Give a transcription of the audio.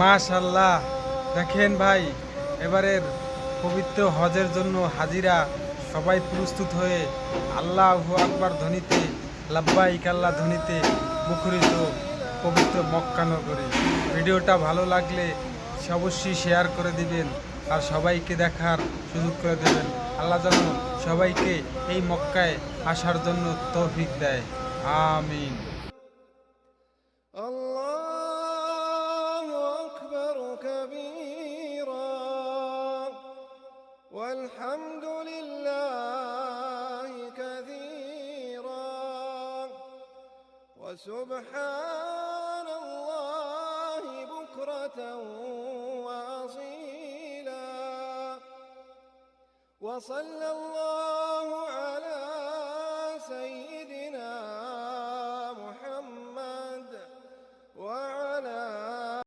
মাশাল্লাহ দেখেন ভাই, এবারের পবিত্র হজের জন্য হাজিরা সবাই প্রস্তুত হয়ে আল্লাহ আকবর ধ্বনিতে, লাব্বাইক আল্লাহ ধ্বনিতে মুখরিত পবিত্র মক্কা নগরে। ভিডিওটা ভালো লাগলে অবশ্যই শেয়ার করে দিবেন আর সবাইকে দেখার সুযোগ করে দেবেন। আল্লাহ যেন সবাইকে এই মক্কায় আসার জন্য তৌফিক দেয়। আমিন। আল্লাহ والحمد لله كثيرا. وسبحان الله بكرة وأصيلا. وصلى الله